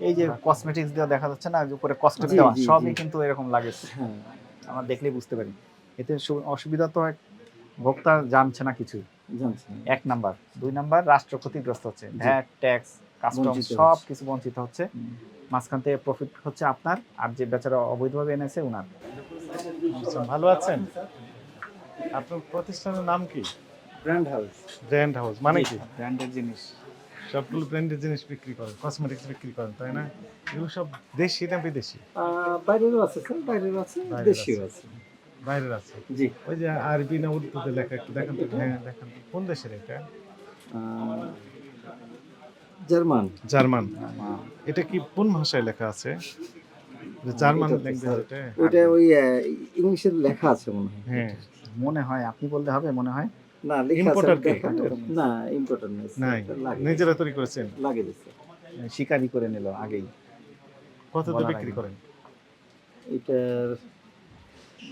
এই যে কসমেটিক্স দেওয়া দেখা যাচ্ছে না উপরে কস্টিউম দেওয়া সবই কিন্তু এরকম লাগে। হ্যাঁ। আমরা দেখলেই বুঝতে পারি। এতে অসুবিধা তো ভোক্তা জানছে না কিছু। এক নাম্বার। দুই নাম্বার রাষ্ট্র ক্ষতিগ্রস্ত হচ্ছে। ভ্যাট ট্যাক্স কাস্টম সব কিছু বঞ্চিত হচ্ছে। মাঝখান থেকে প্রফিট হচ্ছে আপনার আর যে বেচারা অবৈধভাবে এনেছে উনার। আচ্ছা, ভালো আছেন? আপনার প্রতিষ্ঠানের নাম কি? ব্র্যান্ড হাউস ব্র্যান্ড হাউস মানে কি? ব্র্যান্ডের জিনিস। সবগুলো ব্র্যান্ডের জিনিস বিক্রি করেন কসমেটিক্স বিক্রি করেন তাই না? এগুলো সব দেশি না বিদেশি? বাইরেরও আছে স্যার বাইরেরও আছে বাইরের আছে। বাইরের আছে? জি। ওই যে আরবি না উর্দুতে লেখা একটু দেখান তো হ্যাঁ দেখান কোন দেশের এটা? জার্মান। জার্মান। এটা কি কোন ভাষায় লেখা আছে? জার্মান ল্যাঙ্গুয়েজ এটা ওইটা ওই ইংলিশের লেখা আছে মনে হয়। হ্যাঁ। মনে হয় আপনি বললে হবে মনে হয়। না কে? না ইম্পোর্টার নাই নিজেরা তৈরি করেছেন? লাগে দিচ্ছে শিকারি করে নিল আগেই। কত বিক্রি করেন? এটার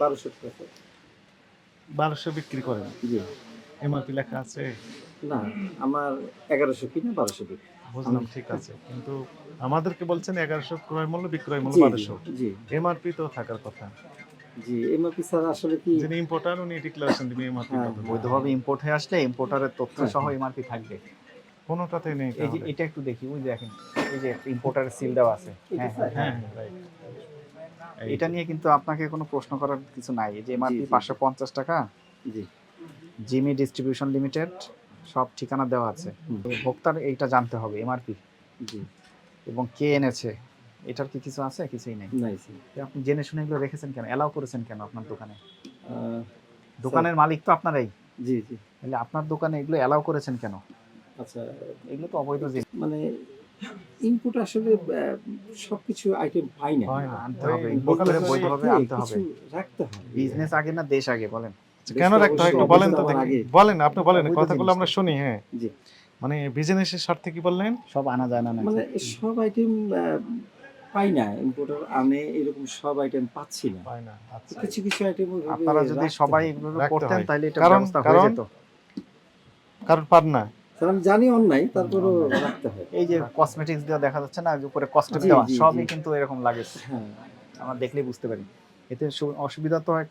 বারোশো টাকা বারোশো বিক্রি করেন? জি। এমআরপি লেখা আছে? না আমার এগারোশো কিনা বারোশো বিক্রি। বুঝলাম ঠিক আছে। কিন্তু আমাদেরকে বলছেন এগারোশো ক্রয় মূল্য বিক্রয় মূল্য বারোশো। জি। এমআরপি তো থাকার কথা। জি এমআরপি স্যার আসলে কি যিনি ইম্পোর্টার উনি ডিক্লারেশন দিবেন এমআরপি হ্যাঁ, বৈধভাবে ইম্পোর্ট হয়ে আসলে ইম্পোর্টারের তথ্য হ্যাঁ, সহ। এমআরপি থাকবে। কোনোটাতে নেই এই যে এটা একটু দেখি ওই দেখেন এই যে ইম্পোর্টারের সিল দেওয়া আছে। এটা হ্যাঁ হ্যাঁ এটা নিয়ে কিন্তু আপনাকে কোনো প্রশ্ন করার কিছু নাই। এই যে এমআরপি। পাঁচশো পঞ্চাশ টাকা জি। জিমি ডিস্ট্রিবিউশন লিমিটেড সব ঠিকানা দেওয়া আছে। ভোক্তার এইটা জানতে হবে এমআরপি জি। এবং কে এনেছে এটার কি কিছু আছে? কিছুই নেই। নাই স্যার আপনি জেনে শুনে এগুলো রেখেছেন কেন? অ্যালাউ করেছেন কেন আপনার দোকানে? দোকানের মালিক তো আপনারাই। জি জি। তাহলে আপনার দোকানে এগুলো অ্যালাউ করেছেন কেন? আচ্ছা এগুলো তো অবৈধ জিনিস। মানে ইনপুট আসলে সবকিছু আইটেম পাই না। হয় না। আনতে হবে। ইম্পোর্ট করে বৈধভাবে আনতে হবে। রাখতে হবে। বিজনেস আগে না দেশ আগে বলেন? আচ্ছা, কেন রাখতে হয় একটু বলেন তো দেখি। বলেন আপনি বলেন কথাগুলো আমরা শুনি হ্যাঁ। জি। মানে বিজনেসের স্বার্থে কি বললেন? সব আনা যায় না মানে সব আইটেম পাই না ইম্পোর্টার আনে এরকম সব আইটেম পাচ্ছি না। না কিছু কিছু আইটেম আপনারা যদি সবাই এগুলো করতেন তাহলে এটা ব্যবস্থা হয়ে যেত। কারণ পার না আমি জানি অন্যায় তারপরেও রাখতে হয়। এই যে কসমেটিক্স দেওয়া দেখা যাচ্ছে না যে উপরে কস্টিউম দেওয়া সবই কিন্তু এরকম লাগে। হ্যাঁ। আমরা দেখলেই বুঝতে পারি। এতে অসুবিধা তো হয়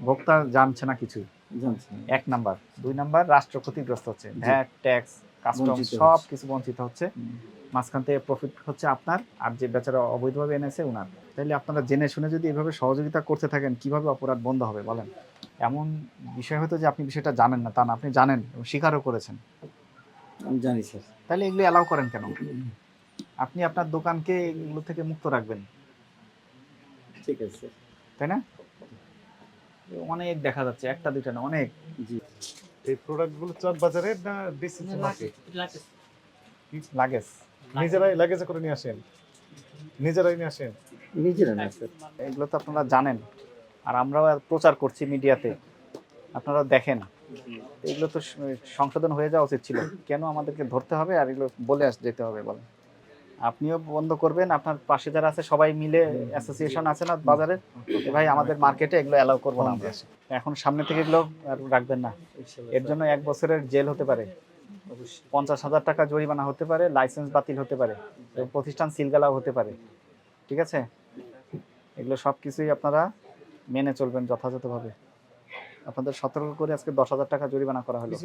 ভোক্তা জানছে না কিছু। এক নাম্বার। দুই নাম্বার রাষ্ট্র ক্ষতিগ্রস্ত হচ্ছে। ভ্যাট ট্যাক্স কাস্টম বঞ্চিত সব হচ্ছে। কিছু বঞ্চিত হচ্ছে। মাঝখান থেকে প্রফিট হচ্ছে আপনার আর যে বেচারা অবৈধভাবে এনেছে ওনার তাইলে আপনারা জেনে শুনে যদি এভাবে সহযোগিতা করতে থাকেন কীভাবে অপরাধ বন্ধ হবে বলেন? এমন বিষয় হয়তো যে আপনি বিষয়টা জানেন না তা না আপনি জানেন এবং স্বীকারও করেছেন। আমি জানি স্যার। তাহলে এগুলো অ্যালাউ করেন কেন? আপনি আপনার দোকানকে এগুলো থেকে মুক্ত রাখবেন। ঠিক আছে তাই না? অনেক দেখা যাচ্ছে একটা দুইটা না অনেক। জি। এই প্রোডাক্টগুলো চক বাজারে না ডিসিসি মার্কেট লাগেজ। নিজেরাই লাগেজে করে নিয়ে আসেন। নিজেরাই নিয়ে আসেন। নিজেরা না স্যার এগুলো তো আপনারা জানেন। আর আমরাও প্রচার করছি মিডিয়াতে। আপনারা দেখেন। এগুলো তো সংশোধন হয়ে যাওয়া উচিত ছিল। কেন আমাদেরকে ধরতে হবে? আর এগুলো বলে আস যেতে হবে বলেন। আপনিও বন্ধ করবেন। আপনার পাশে যারা আছে সবাই মিলে অ্যাসোসিয়েশন আছে না বাজারে ভাই আমাদের মার্কেটে এগুলো অ্যালাউ করব না আমরা। এখন সামনে থেকে এগুলো আর রাখবেন না। এর জন্য এক বছরের জেল হতে পারে। পঞ্চাশ হাজার টাকা জরিমানা হতে পারে লাইসেন্স বাতিল হতে পারে, এবং প্রতিষ্ঠান সিলগালাও হতে পারে। ঠিক আছে? এগুলো সব কিছুই আপনারা মেনে চলবেন যথাযথভাবে। আপনাদের সতর্ক করে আজকে দশ হাজার টাকা জরিমানা করা হলো।